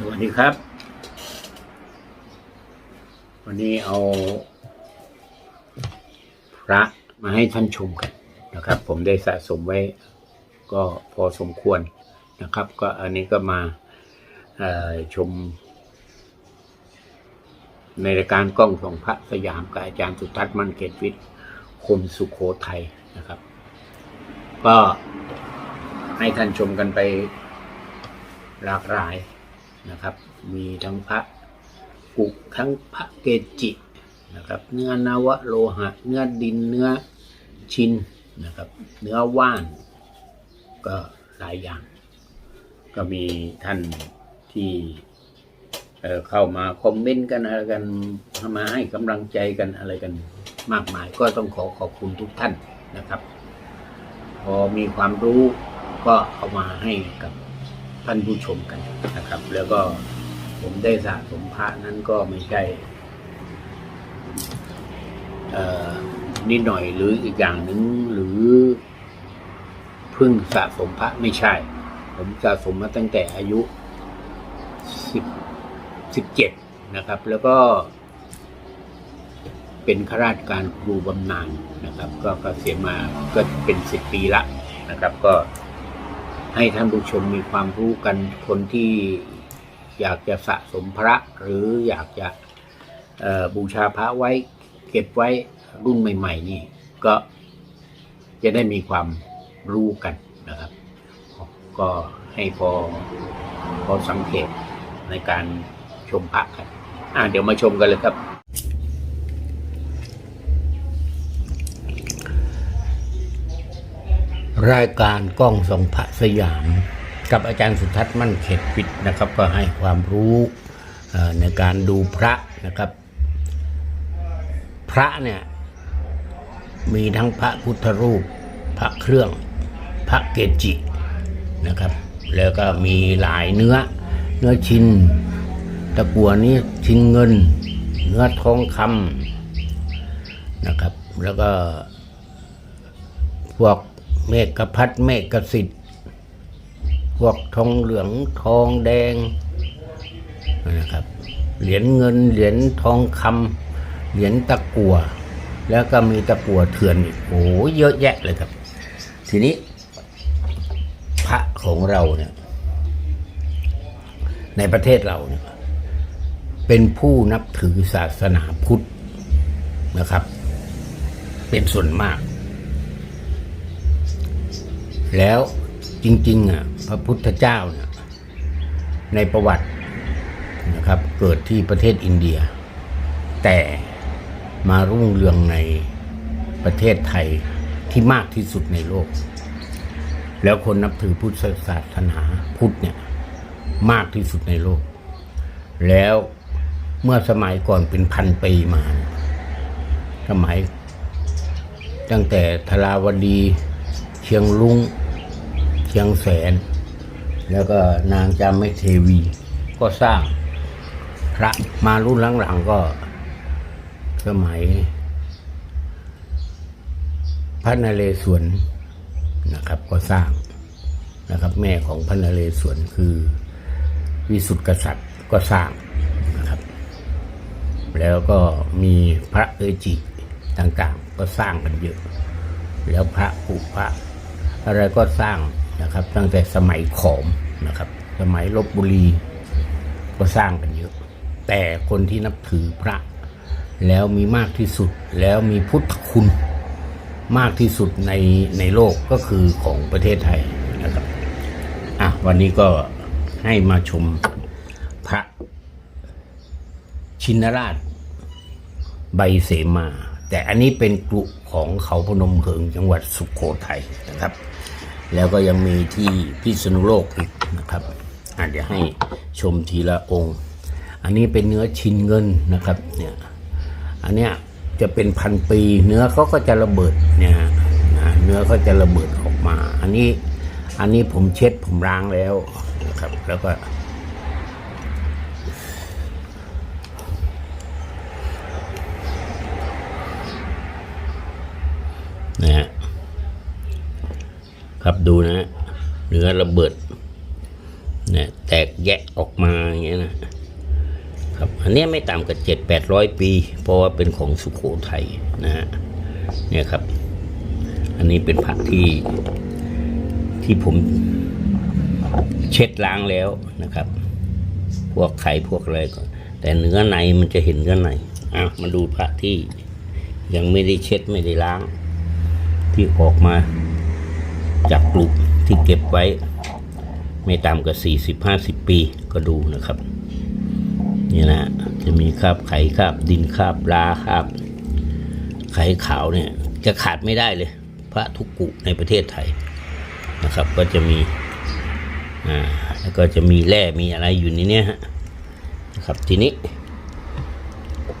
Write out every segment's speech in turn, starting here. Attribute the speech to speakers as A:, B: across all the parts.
A: สวัสดีครับ วันนี้เอา พระมาให้ท่านชมกันนะครับ ผมได้สะสมไว้ ก็พอสมควรนะครับ ก็อันนี้ก็มาชม ในรายการกล้องส่องพระสยามกับอาจารย์สุทัศน์มันเกตวิทย์คนสุโขทัยนะครับ ก็ให้ท่านชมกันไปหลากหลาย นะครับ มีทั้งพระกุกทั้งพระเกจินะครับ เนื้อนวโลหะ เนื้อดินเนื้อชินนะครับ เนื้อว่าน ก็หลายอย่าง ก็มีท่านที่เเข้ามาคอมเมนต์กันอะไรกันมาให้กำลังใจกันอะไรกันมากมาย ก็ต้องขอขอบคุณทุกท่านนะครับ พอมีความรู้ก็เอามาให้กับ ท่านผู้ชมกันนะครับ แล้วก็ผมได้สะสมพระนั้นก็ไม่ใช่นิดหน่อยหรืออีกอย่างหนึ่งหรือเพิ่งสะสมพระไม่ใช่ ผมสะสมมาตั้งแต่อายุสิบสิบเจ็ดนะครับ แล้วก็เป็นข้าราชการครูบำนาญนะครับ ก็เกษียณมาก็เป็นสิบปีละนะครับ ก็ ให้ท่านผู้ชมมีความรู้กันคนที่อยากจะสะสมพระหรืออยากจะบูชาพระไว้เก็บไว้รุ่นใหม่ ๆ นี่ ก็จะได้มีความรู้กันนะครับ ก็ให้พอพอสังเกตในการชมพระกัน อ่าเดี๋ยวมาชมกันเลยครับ รายการกล้องส่องพระสยาม กับอาจารย์สุทัศน์มั่นเขตปิดนะครับ ก็ให้ความรู้ในการดูพระนะครับ พระเนี่ยมีทั้งพระพุทธรูป พระเครื่อง พระเกจินะครับ แล้วก็มีหลายเนื้อ เนื้อชินตะกัวนี้ชิ้นเงิน เนื้อทองคำนะครับ แล้วก็พวก เมฆกพัดเมฆกสิทธิ์พวกทองเหลืองทองแดงนะครับ เหรียญเงินเหรียญทองคำเหรียญตะกัว แล้วก็มีตะกัวเถื่อนอีกโอ้เยอะแยะเลยครับ ทีนี้ พระของเราเนี่ย ในประเทศเราเนี่ยเป็นผู้นับถือศาสนาพุทธนะครับ เป็นส่วนมาก แล้วจริงๆอะพระพุทธเจ้าเนี่ยในประวัตินะครับเกิดที่ประเทศอินเดีย แต่มารุ่งเรืองในประเทศไทยที่มากที่สุดในโลก แล้วคนนับถือพุทธศาสนาพุทธเนี่ยมากที่สุดในโลก แล้วเมื่อสมัยก่อนเป็นพันปีมา สมัยตั้งแต่ธราวดี เชียงลุงเชียงแสน แล้วก็นางจามเทวี ก็สร้างพระมารุ่นหลังๆก็สมัย พระนเรศวรนะครับ ก็สร้างนะครับ แม่ของพระนเรศวรคือวิสุทธิกษัตริย์ก็สร้างนะครับ แล้วก็มีพระเอจิต่างๆ ก็สร้างกันเยอะ แล้วพระปุพระ อะไรก็สร้างนะครับ ตั้งแต่สมัยขอมนะครับ สมัยลบบุรีก็สร้างกันเยอะ แต่คนที่นับถือพระ แล้วมีมากที่สุดแล้วมีพุทธคุณมากที่สุดในในโลกก็คือของประเทศไทยนะครับอะวันนี้ก็ให้มาชมพระชินราชใบเสมา แต่อันนี้เป็นกลุ่มของเขาพนมเพิงจังหวัดสุขโขทัยนะครับ แล้วก็ยังมีที่พิษณุโลกอีกนะครับอะเดี๋ยวให้ชมทีละองค์ อันนี้เป็นเนื้อชินเงินนะครับเนี่ยอันเนี้ยจะเป็นพันปีเนื้อเขาก็จะระเบิดเนี่ยนะเนื้อเขาจะระเบิดออกมา อันนี้อันนี้ผมเช็ดผมล้างแล้วนะครับ แล้วก็ นะฮะ ครับดูนะฮะเนื้อระเบิดเนี่ยแตกแยะออกมาอย่างเงี้ยนะครับอันเนี้ยไม่ต่ำกว่าเจ็ดแปดร้อยปี เพราะว่าเป็นของสุโขทัยนะฮะเนี่ยครับ อันนี้เป็นพระที่ที่ผมเช็ดล้างแล้วนะครับ พวกไข่พวกอะไรก็แต่เนื้อในมันจะเห็นเนื้อในอะมาดูพระที่ยังไม่ได้เช็ดไม่ได้ล้าง ที่ออกมา จากปลุกที่เก็บไว้ ไม่ต่ำกว่าสี่สิบห้าสิบปีก็ดูนะครับนี่นะจะมีคราบไข่คราบดินคราบลาคราบไข่ขาวเนี่ยจะขาดไม่ได้เลย พระทุกกุในประเทศไทยนะครับ ก็จะมีอ่าแล้วก็จะมีแร่มีอะไรอยู่ในนี้ฮะนะครับทีนี้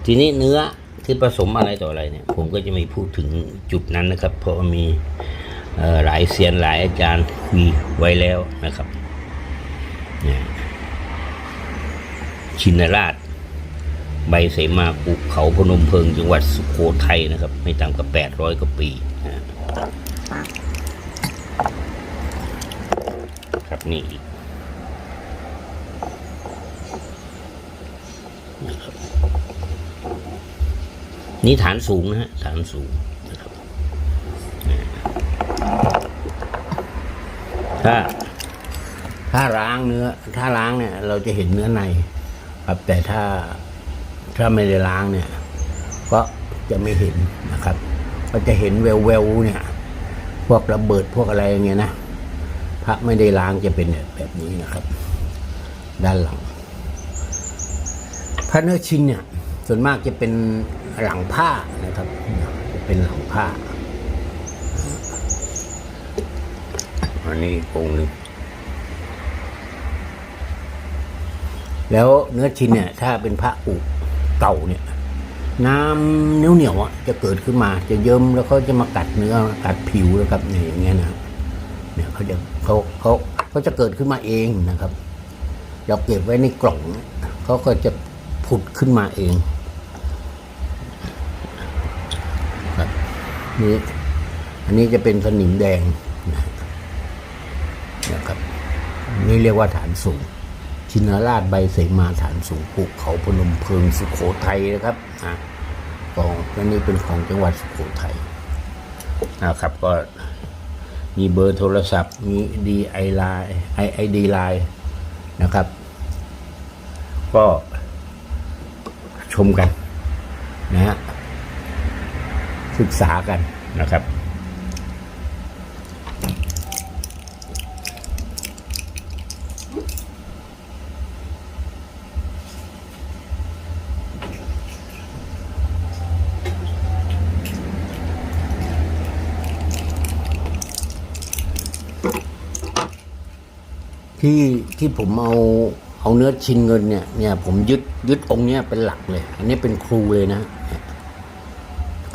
A: ทีนี้เนื้อที่ผสมอะไรต่ออะไรเนี่ย ผมก็จะไม่พูดถึงจุดนั้นนะครับ เพราะมี หลายเซียนหลายอาจารย์คุยไว้แล้วนะครับชินราช ใบเสมาภูเขาพนมเพิงจังหวัดสุโขทัยนะครับ ไม่ต่ำกว่าแปดร้อยกว่าปีครับนี่อีกนะครับนี่ฐานสูงนะฮะฐานสูงนะครับนะ ถ้า ถ้าล้างเนื้อ ถ้าล้างเนี่ย เราจะเห็นเนื้อใน ครับแต่ถ้าถ้าไม่ได้ล้างเนี่ย ก็จะไม่เห็นนะครับ ก็จะเห็นแววๆเนี่ย พวกระเบิดพวกอะไรอย่างเงี้ยนะพระไม่ได้ล้างจะเป็นแบบนี้นะครับ ด้านหลัง พระเนื้อชิ้นเนี่ย ส่วนมากจะเป็นหลังผ้านะครับ จะเป็นหลังผ้า อันนี้องค์หนึ่งแล้วเนื้อชิ้นเนี่ยถ้าเป็นพระอุเก่าเนี่ย น้ำเหนียวเหนียวๆอะจะเกิดขึ้นมาจะเยิ้มแล้วเขาจะมากัดเนื้อกัดผิวแล้วครับเนี่ยอย่างเงี้ยนะเนี่ยเขาจะเขาเขาเขาจะเกิดขึ้นมาเองนะครับ เราเก็บไว้ในกล่องเขาก็จะผุดขึ้นมาเองครับนี่อันนี้จะเป็นสนิมแดงนะ นี่เรียกว่าฐานสูง ชินราชใบเสมาฐานสูงภูเขาพนมเพิงสุขโขทัยนะครับอะของนี่เป็นของจังหวัดสุขโขทัยนะครับก็มีเบอร์โทรศัพท์ มีดีไอไลน์ไอไอดีไลน์นะครับ ก็ชมกันนะฮะศึกษากันนะครับ ที่ที่ผมเอาเอาเนื้อชินเงินเนี่ยเนี่ยผมยึดยึดองค์เนี้ยเป็นหลักเลย อันนี้เป็นครูเลยนะ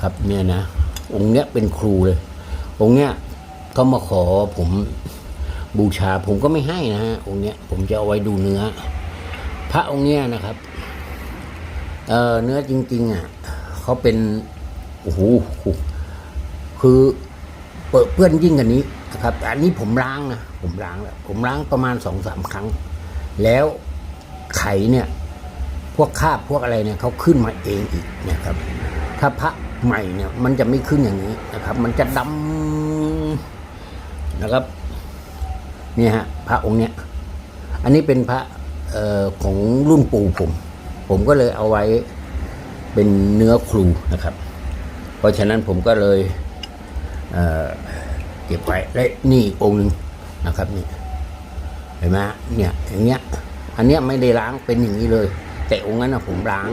A: ครับเนี่ยนะองค์เนี้ยเป็นครูเลย องค์เนี้ยก็มาขอผมบูชาผมก็ไม่ให้นะฮะองค์เนี้ยผมจะเอาไว้ดูเนื้อ พระองค์เนี้ยนะครับเออเนื้อจริง ๆอะเขาเป็นโอ้โหคือเปิดเปื้อนยิ่งกว่านี้ นะครับ อันนี้ผมล้างนะผมล้างแล้วผมล้างประมาณสองสามครั้ง แล้วไข่เนี่ย พวกคาบพวกอะไรเนี่ยเขาขึ้นมาเองอีกนะครับ ถ้าพระใหม่เนี่ย มันจะไม่ขึ้นอย่างนี้นะครับ มันจะดำนะครับนี่ฮะพระองค์เนี้ยอันนี้เป็นพระออของรุ่นปู่ผม ผมก็เลยเอาไว้เป็นเนื้อครูนะครับ เพราะฉะนั้นผมก็เลยเก็บไว้และนี่องค์หนึ่งนะครับนี่เห็นไหมเนี่ยอย่างเงี้ย อันเนี้ยไม่ได้ล้างเป็นอย่างนี้เลย แต่องค์นั้นนะผมล้าง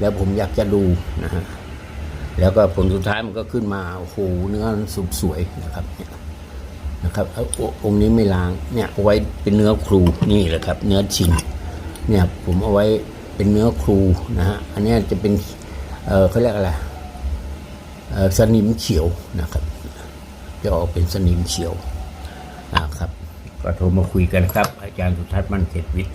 A: แล้วผมอยากจะดูนะฮะแล้วก็ผลสุดท้ายมันก็ขึ้นมาโอ้โหเนื้อมันสุสวยนะครับเนี่ยนะครับเอาองค์นี้ไม่ล้างเนี่ยเอาไว้เป็นเนื้อครูนี่แหละครับ เนื้อชินเนี่ยผมเอาไว้เป็นเนื้อครูนะฮะอันเนี้ยจะเป็นเออเขาเรียกอะไรเออสนิมเขียวนะครับ จะออกเป็นสนิมเขียวนะครับ ก็โทรมาคุยกันครับ อาจารย์สุทัศน์มั่นเศรษฐวิทย์